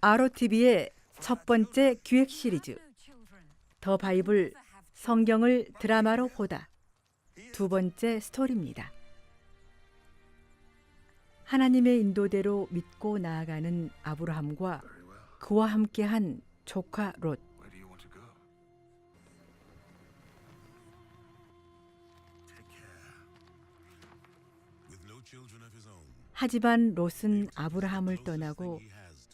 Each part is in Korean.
ROTV의 첫 번째 기획 시리즈 더 바이블 성경을 드라마로 보다 두 번째 스토리입니다. 하나님의 인도대로 믿고 나아가는 아브라함과 그와 함께한 조카 롯. 하지만 롯은 아브라함을 떠나고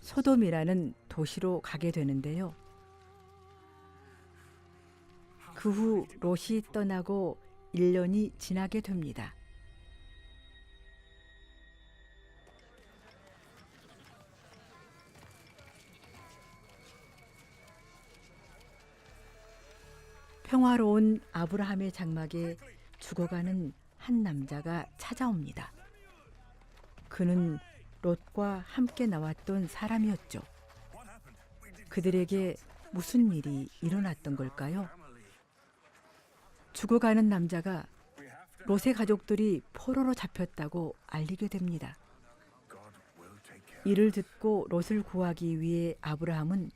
소돔이라는 도시로 가게 되는데요. 그 후 롯이 떠나고 1년이 지나게 됩니다. 평화로운 아브라함의 장막에 죽어가는 한 남자가 찾아옵니다. 그는 롯과 함께 나왔던 사람이었죠. 그들에게 무슨 일이 일어났던 걸까요? 죽어가는 남자가 롯의 가족들이 포로로 잡혔다고 알리게 됩니다. 이를 듣고 롯을 구하기 위해 아브라함은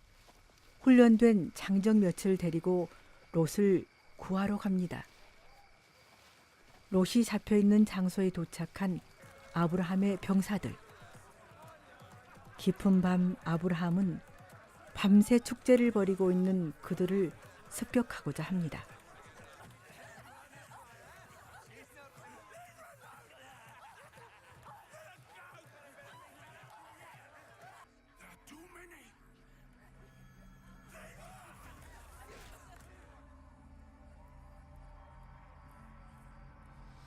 훈련된 장정 몇을 데리고 롯을 구하러 갑니다. 롯이 잡혀 있는 장소에 도착한 아브라함의 병사들. 깊은 밤 아브라함은 밤새 축제를 벌이고 있는 그들을 습격하고자 합니다.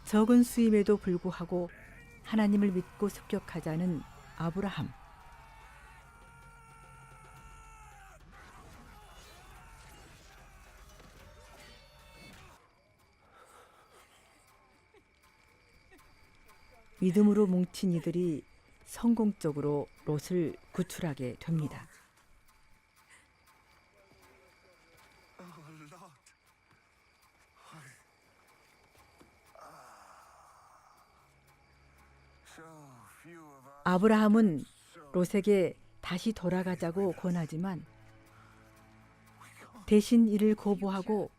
적은 수임에도 불구하고 하나님을 믿고 습격하자는 아브라함. 믿음으로 뭉친 이들이 성공적으로 롯을 구출하게 됩니다. 아브라함은 롯에게 다시 돌아가자고 권하지만 대신 이를 거부하고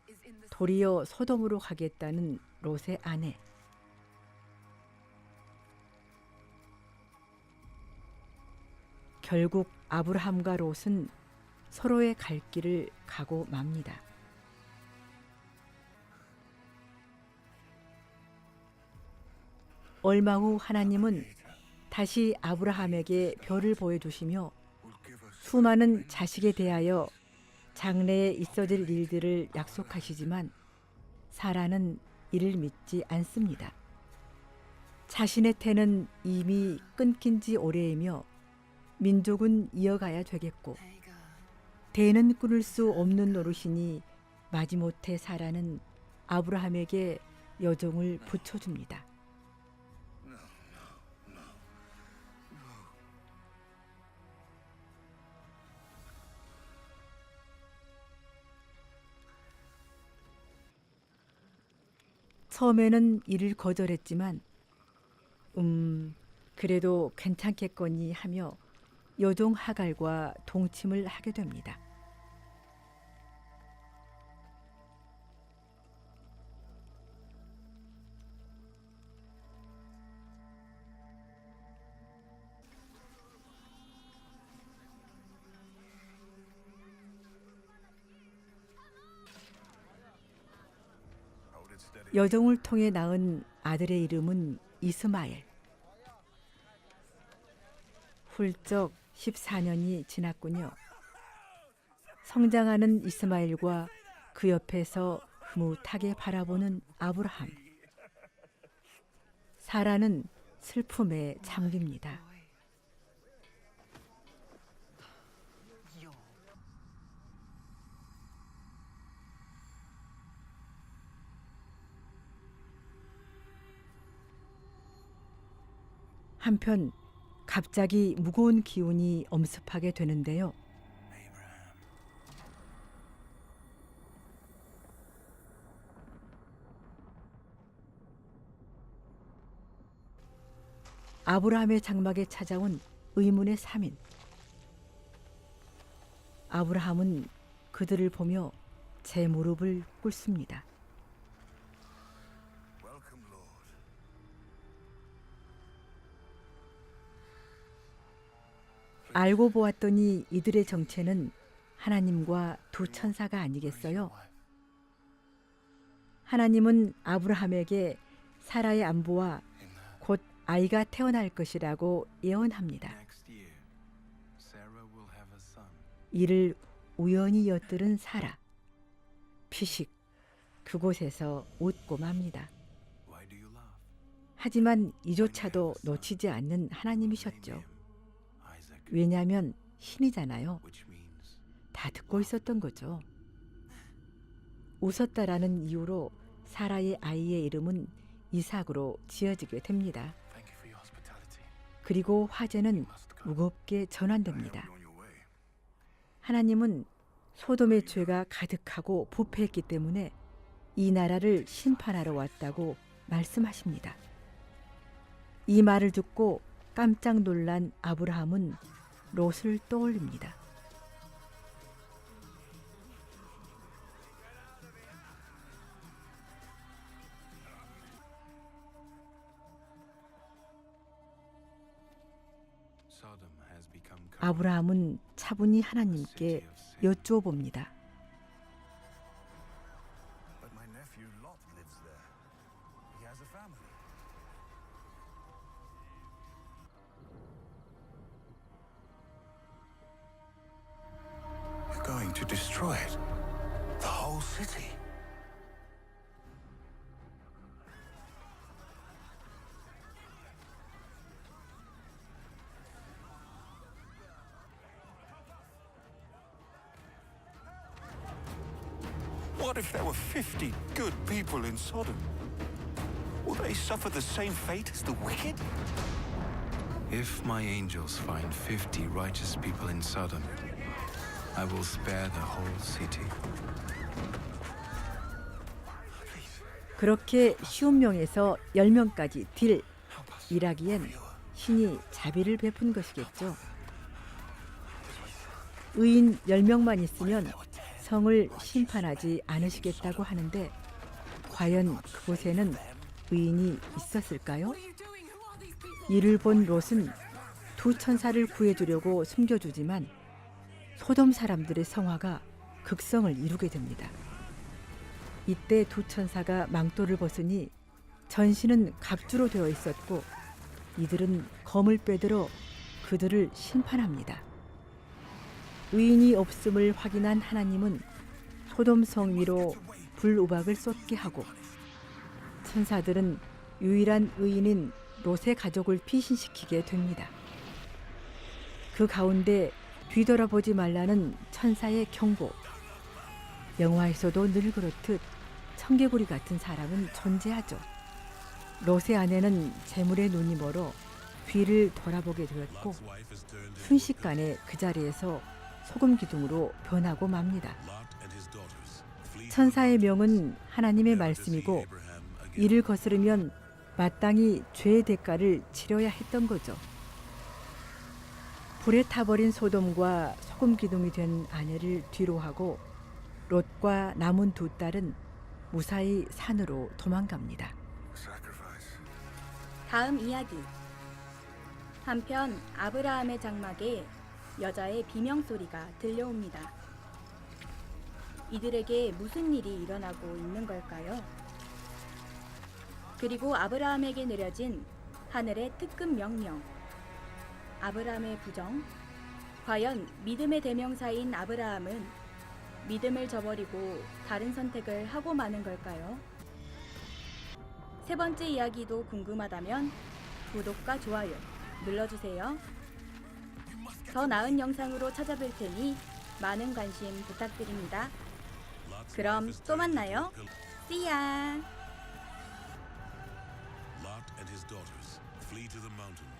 도리어 소돔으로 가겠다는 롯의 아내. 결국 아브라함과 롯은 서로의 갈 길을 가고 맙니다. 얼마 후 하나님은 다시 아브라함에게 별을 보여주시며 수많은 자식에 대하여 장래에 있어질 일들을 약속하시지만 사라는 이를 믿지 않습니다. 자신의 태는 이미 끊긴 지 오래이며 민족은 이어가야 되겠고 대는 끊을 수 없는 노릇이니 마지못해 사라는 아브라함에게 여종을 붙여줍니다. 처음에는 이를 거절했지만 음 그래도 괜찮겠거니 하며 여종 하갈과 동침을 하게 됩니다. 여종을 통해 낳은 아들의 이름은 이스마엘. 훌쩍 14년이 지났군요. 성장하는 이스마엘과 그 옆에서 흐뭇하게 바라보는 아브라함. 사라는 슬픔에 잠깁니다. 한편 갑자기 무거운 기운이 엄습하게 되는데요. 아브라함의 장막에 찾아온 의문의 3인. 아브라함은 그들을 보며 제 무릎을 꿇습니다. Welcome, Lord. 알고 보았더니 이들의 정체는 하나님과 두 천사가 아니겠어요? 하나님은 아브라함에게 사라의 안부와 곧 아이가 태어날 것이라고 예언합니다. 이를 우연히 엿들은 사라. 피식 그곳에서 웃고 맙니다. 하지만 이조차도 놓치지 않는 하나님이셨죠. 왜냐하면 신이잖아요. 다 듣고 있었던 거죠. 웃었다라는 이유로 사라의 아이의 이름은 이삭으로 지어지게 됩니다. 그리고 화제는 무겁게 전환됩니다. 하나님은 소돔의 죄가 가득하고 부패했기 때문에 이 나라를 심판하러 왔다고 말씀하십니다. 이 말을 듣고 깜짝 놀란 아브라함은 롯을 떠올립니다. 아브라함은 차분히 하나님께 sin. 여쭈어 봅니다. The whole city. What if there were 50 good people in Sodom? Will they suffer the same fate as the wicked? If my angels find 50 righteous people in Sodom, I will spare the whole city. 그렇게 쉬운 명에서 열 명까지 딜 일하기엔 신이 자비를 베푼 것이겠죠. 의인 열 명만 있으면 성을 심판하지 않으시겠다고 하는데 과연 그곳에는 의인이 있었을까요? 이를 본 롯은 두 천사를 구해주려고 숨겨주지만 소돔 사람들의 성화가 극성을 이루게 됩니다. 이때 두 천사가 망토를 벗으니 전신은 갑주로 되어 있었고 이들은 검을 빼들어 그들을 심판합니다. 의인이 없음을 확인한 하나님은 소돔 성 위로 불우박을 쏟게 하고 천사들은 유일한 의인인 롯의 가족을 피신시키게 됩니다. 그 가운데 뒤돌아보지 말라는 천사의 경고. 영화에서도 늘 그렇듯 청개구리 같은 사람은 존재하죠. 롯의 아내는 재물에 눈이 멀어 뒤를 돌아보게 되었고. 순식간에 그 자리에서 소금 기둥으로 변하고 맙니다. 천사의 명은 하나님의 말씀이고. 이를 거스르면 마땅히 죄의 대가를 치러야 했던 거죠. 불에 타버린 소돔과 소금 기둥이 된 아내를 뒤로 하고 롯과 남은 두 딸은 무사히 산으로 도망갑니다. Sacrifice. 다음 이야기. 한편 아브라함의 장막에 여자의 비명 소리가 들려옵니다. 이들에게 무슨 일이 일어나고 있는 걸까요? 그리고 아브라함에게 내려진 하늘의 특급 명령. 아브라함의 부정. 과연 믿음의 대명사인 아브라함은 믿음을 저버리고 다른 선택을 하고 마는 걸까요? 세 번째 이야기도 궁금하다면 구독과 좋아요 눌러주세요. 더 나은 영상으로 찾아뵐 테니 많은 관심 부탁드립니다. 그럼 또 만나요. See ya! Lot and his daughters flee to the mountains.